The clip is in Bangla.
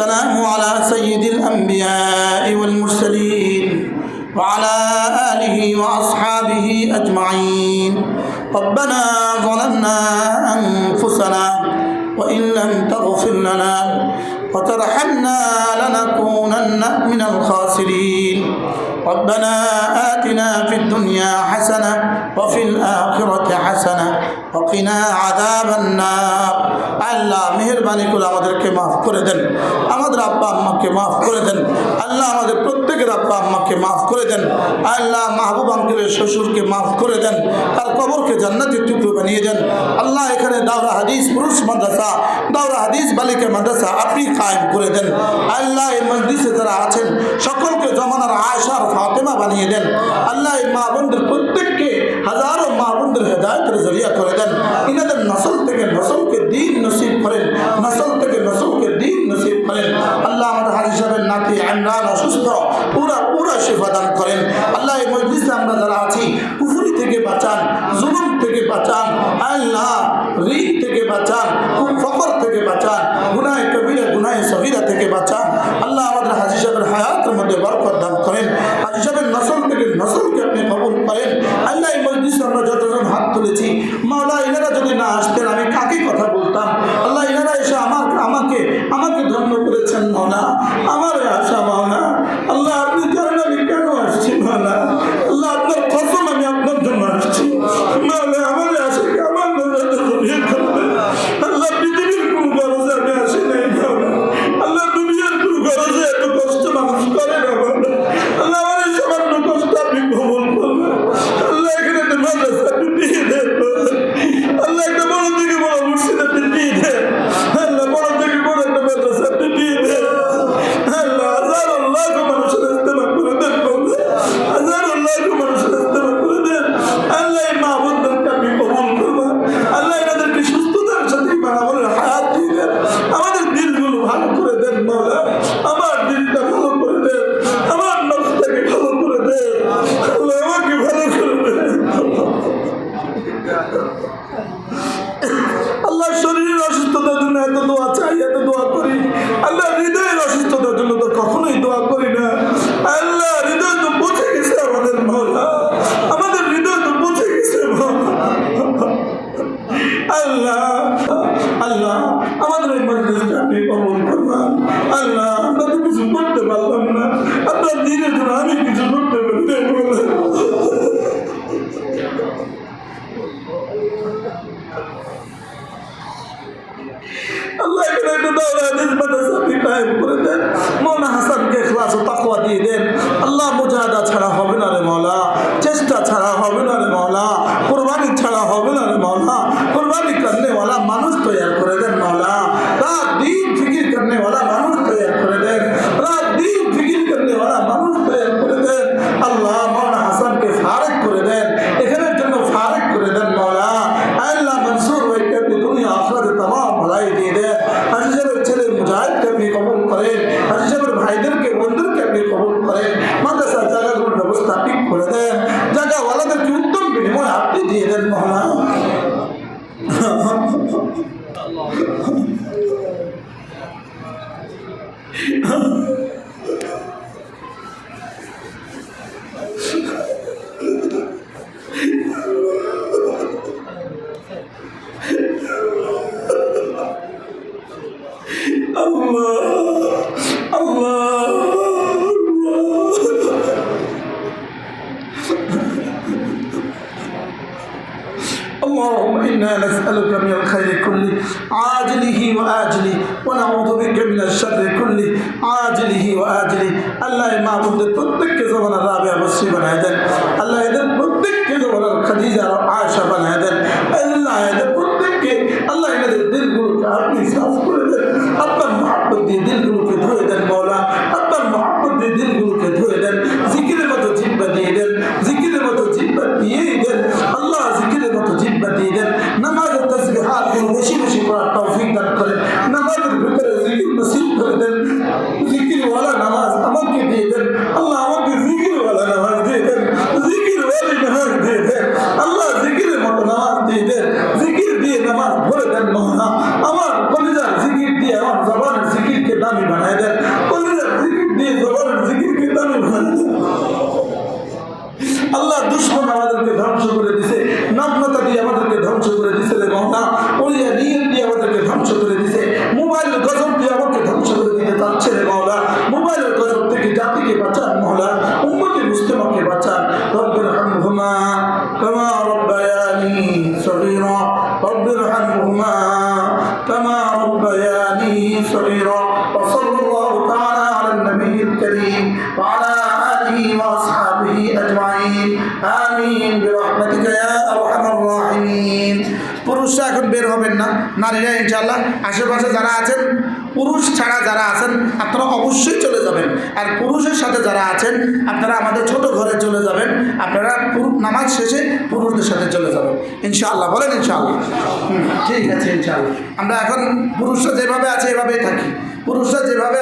والسلام على سيد الأنبياء والمرسلين وعلى آله وأصحابه أجمعين. ربنا ظلمنا أنفسنا وإن لم تغفر لنا وترحمنا لنكونن من الخاسرين. ربنا آتنا في الدنيا حسنة وفي الآخرة حسنة وقنا عذاب النار আল্লাহ মেহরবানি করে আমাদেরকে মাফ করে দেন আমাদের আব্বা আম্মাকে মাফ করে দেন আল্লাহ আমাদের প্রত্যেকের আব্বা আম্মাকে মাফ করে দেন আল্লাহ মাহবুব আঙ্কেলের শ্বশুরকে মাফ করে দেন তার কবরকে জান্নাতের টুকরো বানিয়ে দেন আল্লাহ এখানে দাওরা হাদিস পুরুষ মাদ্রাসা দাওরা হাদিস বালিকা মাদ্রাসা আপনি কায়েম করে দেন আল্লাহ এই মসজিদে যারা আছেন সকলকে জমানার আয়সার ফাতেমা বানিয়ে দেন আল্লাহ এই মা বোনদের প্রত্যেককে হাজারো মা বোনদের হেদায়তের জরিয়া করে দেন ইনাদের নসল থেকে নসলকে দিন নসিব করেন নসল থেকে নসলকে দিন নসিব করেন আল্লাহ আমাদের হাজি সাহেবের নাতি আন্নান অসুস্থ পুরা পুরা সেবা দান করেন আল্লাহ এই মসজিদে আমরা যারা আছি কুফুরি থেকে বাঁচান জুলুম থেকে বাঁচান আল্লাহ ঋণ দান করেন। আর হিসাবে নসল থেকে নসলকে আপনি কবল করেন, আল্লাহ এই আমরা যতজন হাত তুলেছি, মাওলা, এনারা যদি না আসতেন, আমি কাকে কথা বলতাম? আল্লাহ, এনারা এসে আমার আমাকে আমাকে ধন্য করেছেন, মাওলা। আমার করবেন আল্লাহ আমরা তো কিছু করতে পারলাম না। আপনার দিনের জন্য আমি কিছু করতে পারি মওলা। আল্লাহ এখানে একটা দাওরা হাদিস মাদ্রাসা আপনি আল্লাহ ছাড়া হবে না রে মৌলা। চেষ্টা ছাড়া হবে না রে মৌলা। কুরবানি ছাড়া হবে আল্লাহ إنا نسألك من الخير كله عاجله وآجله ونعوذ بك من الشر كله عاجله وآجله আল্লাহ মা বোনদের প্রত্যেককে জমানার রাবিয়া বসরি বানায় দেন আল্লাহ এদের প্রত্যেককে জমানার খাদিজা আর আয়সা বানায় দেন জিকিরকে দামি বানায় দেন। জিকির দিয়ে জবানের জিকিরকে দামি বানায় দেন। আল্লাহ দুশ্মন আমাদেরকে ধ্বংস করে দিছে, নগ্নতা দিয়ে আমাদেরকে ধ্বংস করে দিছে রে মহনা। ওলিয়া নিয়ম দিয়ে আমাদেরকে ধ্বংস করে দিছে, মোবাইল গজব দিয়ে আমাকে ধ্বংস করে দিতে চাচ্ছে রে মহলা মোবাইলের গজব থেকে জাতিকে বাঁচান মহলা উন্নতি মুস্তমাকে বাঁচান। রব্বের হামহুমা কমা রব্বায়ানি সগীরা। রব্বের হামহুমা কমা রব্বায়ানি সগীরা। আলামিন বিরহমাতিকা ইয়া পুরুষরা এখন বের হবেন না, নারীরা ইনশাল্লাহ আশেপাশে যারা আছেন, পুরুষ ছাড়া যারা আছেন, আপনারা অবশ্যই চলে যাবেন। আর পুরুষের সাথে যারা আছেন, আপনারা আমাদের ছোট ঘরে চলে যাবেন, আপনারা নামাজ শেষে পুরুষদের সাথে চলে যাবেন। ইনশাআল্লাহ, বলেন ইনশাআল্লাহ। ঠিক আছে ইনশাআল্লাহ। আমরা এখন পুরুষরা যেভাবে আছে, এভাবেই থাকি। পুরুষরা যেভাবে